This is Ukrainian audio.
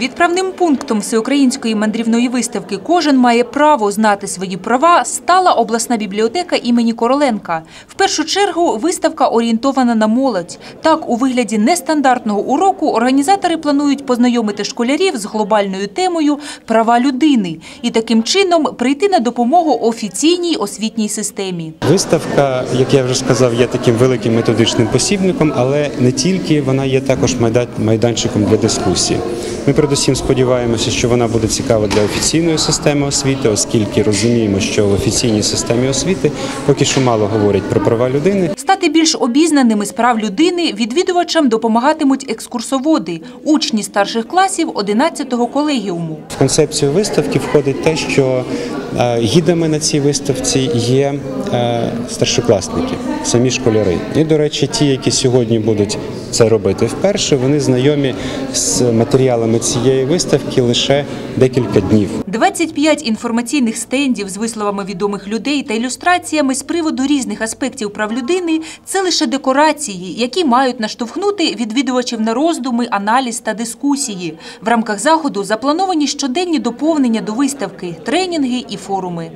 Відправним пунктом всеукраїнської мандрівної виставки Кожен має право знати свої права стала обласна бібліотека імені Короленка. В першу чергу виставка орієнтована на молодь. Так, у вигляді нестандартного уроку організатори планують познайомити школярів з глобальною темою права людини і таким чином прийти на допомогу офіційній освітній системі. Виставка, як я вже сказав, є таким великим методичним посібником, але не тільки вона є також майда- майданчиком для дискусії. Ми передусім сподіваємося, що вона буде цікава для офіційної системи освіти, оскільки розуміємо, що в офіційній системі освіти поки що мало говорять про права людини. Стати більш обізнаними з прав людини відвідувачам допомагатимуть екскурсоводи, учні старших класів 11-го колегіуму. В концепцію виставки входить те, що гідами на цій виставці є е, старшокласники, самі школяри. І, до речі, ті, які сьогодні будуть це робити вперше, вони знайомі з матеріалами цієї виставки лише декілька днів. 25 інформаційних стендів з висловами відомих людей та ілюстраціями з приводу різних аспектів прав людини – це лише декорації, які мають наштовхнути відвідувачів на роздуми, аналіз та дискусії. В рамках заходу заплановані щоденні доповнення до виставки, тренінги і форуми.